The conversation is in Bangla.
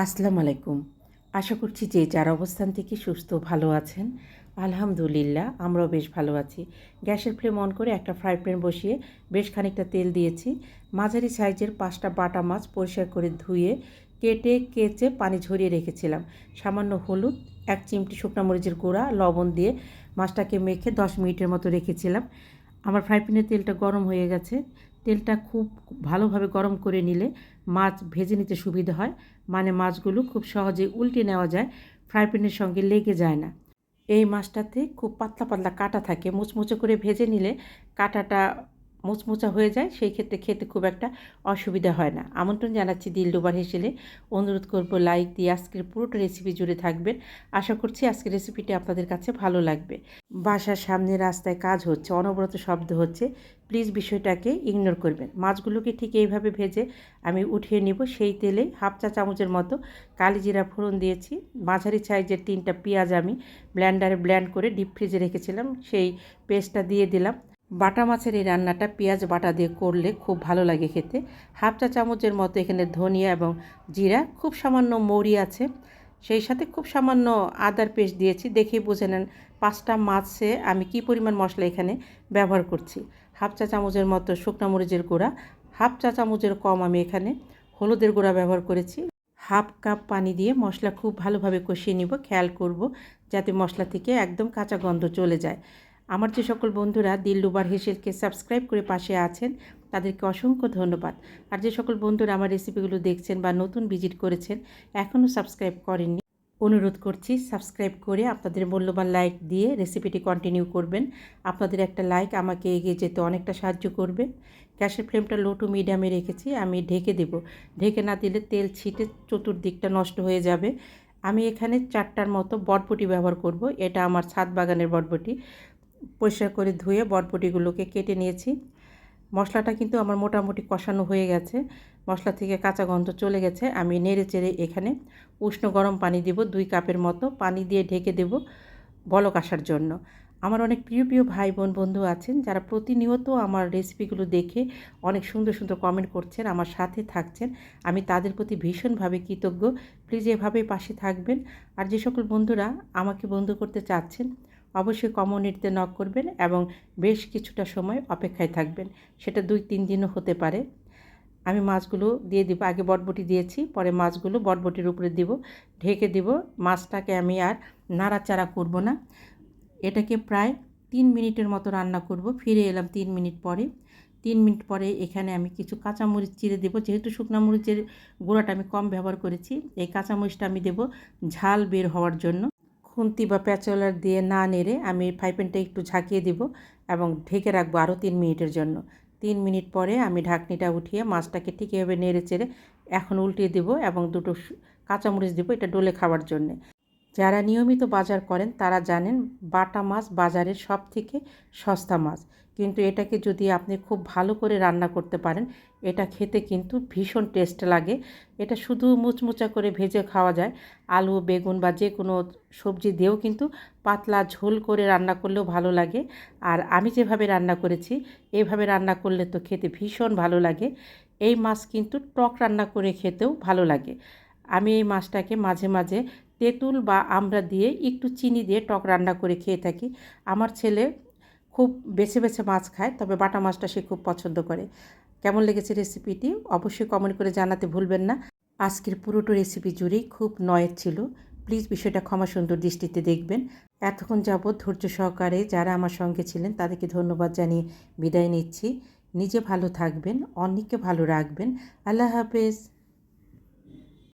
আসসালামু আলাইকুম। আশা করছি যে যার অবস্থান থেকে সুস্থ ভালো আছেন, আলহামদুলিল্লাহ আমরাও বেশ ভালো আছি। গ্যাসের ফ্লেম অন করে একটা ফ্রাই প্যান বসিয়ে বেশ খানিকটা তেল দিয়েছি। মাঝারি সাইজের পাঁচটা বাটা মাছ পরিষ্কার করে ধুয়ে কেটে কেচে পানি ঝরিয়ে রেখেছিলাম। সামান্য হলুদ, এক চিমটি শুকনা মরিচের গুঁড়া, লবণ দিয়ে মাছটাকে মেখে দশ মিনিটের মতো রেখেছিলাম। আমার ফ্রাই প্যানের তেলটা গরম হয়ে গেছে। তেলটা খুব ভালোভাবে গরম করে নিলে মাছ ভেজে নিতে সুবিধা হয়। মানে মাছগুলো খুব সহজে উল্টে নেওয়া যায়, ফ্রাই প্যানের সঙ্গে লেগে যায় না। এই মাছটাতে খুব পাতলা পাতলা কাটা থাকে। মুচমুচে করে ভেজে নিলে কাটাটা মুচমুচা হয়ে যায়, সেই ক্ষেত্রে খেতে খুব একটা অসুবিধা হয় না। আমন্ত্রণ জানাচ্ছি দিল ডোবার হেসেলে। অনুরোধ করব লাইক দিয়ে আজকের পুরোটা রেসিপি জুড়ে থাকবেন। আশা করছি আজকের রেসিপিটি আপনাদের কাছে ভালো লাগবে। বাসার সামনে রাস্তায় কাজ হচ্ছে, অনবরত শব্দ হচ্ছে। প্লিজ বিষয়টাকে ইগনোর করবেন। মাছগুলোকে ঠিক এইভাবে ভেজে আমি উঠিয়ে নিব। সেই তেলে হাফ চা চামচের মতো কালি জিরা ফোড়ন দিয়েছি। মাঝারি সাইজের তিনটা পেঁয়াজ আমি ব্ল্যান্ডারে ব্ল্যান্ড করে ডিপ ফ্রিজে রেখেছিলাম। সেই পেস্টটা দিয়ে দিলাম। বাটা মাছের এই রান্নাটা পেঁয়াজ বাটা দিয়ে করলে খুব ভালো লাগে খেতে। হাফ চা চামচের মতো এখানে ধনিয়া এবং জিরা, খুব সামান্য মৌরি আছে। সেই সাথে খুব সামান্য আদার পেস্ট দিয়েছি, দেখেই বুঝে নেন পাঁচটা মাছে আমি কি পরিমাণ মশলা এখানে ব্যবহার করছি। হাফ চা চামচের মতো শুকনো মরিচের গুঁড়া, হাফ চা চামচের কম আমি এখানে হলুদের গুঁড়া ব্যবহার করেছি। হাফ কাপ পানি দিয়ে মশলা খুব ভালোভাবে কষিয়ে নিব, খেয়াল করব যাতে মশলা থেকে একদম কাঁচা গন্ধ চলে যায়। আমার যে সকল বন্ধুরা দিল্লুবার হেসেলকে সাবস্ক্রাইব করে পাশে আছেন, তাদেরকে অসংখ্য ধন্যবাদ। আর যে সকল বন্ধুরা আমার রেসিপিগুলো দেখছেন বা নতুন ভিজিট করেছেন এখনও সাবস্ক্রাইব করেননি, অনুরোধ করছি সাবস্ক্রাইব করে আপনাদের মূল্যবান লাইক দিয়ে রেসিপিটি কন্টিনিউ করবেন। আপনাদের একটা লাইক আমাকে এগিয়ে যেতে অনেকটা সাহায্য করবে। গ্যাসের ফ্লেমটা লো টু মিডিয়ামে রেখেছি, আমি ঢেকে দেব। ঢেকে না দিলে তেল ছিটে চতুর্দিকটা নষ্ট হয়ে যাবে। আমি এখানে চারটার মতো বটবটি ব্যবহার করব, এটা আমার ছাদ বাগানের বটবটি। পরিষ্কার করে ধুয়ে বটবটিগুলোকে কেটে নিয়েছি। মশলাটা কিন্তু আমার মোটামুটি কষানো হয়ে গেছে। মশলা থেকে কাঁচা গন্ধ চলে গেছে। আমি নেড়ে চেড়ে এখানে উষ্ণ গরম পানি দেব দুই কাপের মতো। পানি দিয়ে ঢেকে দেব বলক আসার জন্য। আমার অনেক প্রিয় প্রিয় ভাই বোন বন্ধু আছেন যারা প্রতিনিয়ত আমার রেসিপিগুলো দেখে অনেক সুন্দর সুন্দর কমেন্ট করছেন, আমার সাথে থাকছেন। আমি তাদের প্রতি ভীষণভাবে কৃতজ্ঞ। প্লিজ এভাবেই পাশে থাকবেন। আর যে সকল বন্ধুরা আমাকে বন্ধু করতে চাচ্ছেন অবশ্যই কমিউনিটিতে নক করবেন এবং বেশ কিছুটা সময় অপেক্ষায় থাকবেন। সেটা দুই, তিন দিনও হতে পারে। আমি মাছগুলো দিয়ে দিব। আগে বটবটি দিয়েছি, পরে মাছগুলো বটবটির উপরে দিব, ঢেকে দিব। মাছটাকে আমি আর নাড়াচাড়া করব না। এটাকে প্রায় তিন মিনিটের মতো রান্না করব। ফিরে এলাম তিন মিনিট পরে। তিন মিনিট পরে এখানে আমি কিছু কাঁচামরিচ চিড়ে দেবো। যেহেতু শুকনো মরিচের গুঁড়াটা আমি কম ব্যবহার করেছি, এই কাঁচামরিচটা আমি দেব ঝাল বের হওয়ার জন্য। খুন্তি বা প্যাচলার দিয়ে না নেড়ে আমি ফ্রাই প্যানটা একটু ঝাঁকিয়ে দিব এবং ঢেকে রাখব আরও তিন মিনিটের জন্য। তিন মিনিট পরে আমি ঢাকনিটা উঠিয়ে মাছটাকে ঠিক এভাবে নেড়ে চেড়ে এখন উল্টিয়ে দেব এবং দুটো কাঁচামরিচ দেবো এটা ডোলে খাওয়ার জন্যে। যারা নিয়মিত বাজার করেন তারা জানেন বাটা মাছ বাজারের সব থেকে সস্তা মাছ। কিন্তু এটাকে যদি আপনি খুব ভালো করে রান্না করতে পারেন, এটা খেতে কিন্তু ভীষণ টেস্ট লাগে। এটা শুধু মুচমুচা করে ভেজে খাওয়া যায়। আলু, বেগুন বা যে কোনো সবজি দিয়েও কিন্তু পাতলা ঝোল করে রান্না করলেও ভালো লাগে। আর আমি যেভাবে রান্না করেছি এইভাবে রান্না করলে তো খেতে ভীষণ ভালো লাগে। এই মাছ কিন্তু টক রান্না করে খেতেও ভালো লাগে। আমি এই মাছটাকে মাঝে মাঝে তেঁতুল বা আমরা দিয়ে একটু চিনি দিয়ে টক রান্না করে খেয়ে থাকি। আমার ছেলে খুব বেছে বেছে মাছ খায়, তবে বাটা মাছটা সে খুব পছন্দ করে। কেমন লেগেছে রেসিপিটি অবশ্যই কমেন্ট করে জানাতে ভুলবেন না। আজকের পুরোটো রেসিপি জুড়েই খুব নয়ের ছিল। প্লিজ বিষয়টা ক্ষমা সুন্দর দৃষ্টিতে দেখবেন। এতক্ষণ যাবৎ ধৈর্য সহকারে যারা আমার সঙ্গে ছিলেন, তাদেরকে ধন্যবাদ জানিয়ে বিদায় নিচ্ছি। নিজে ভালো থাকবেন, অন্যকে ভালো রাখবেন। আল্লাহ হাফেজ।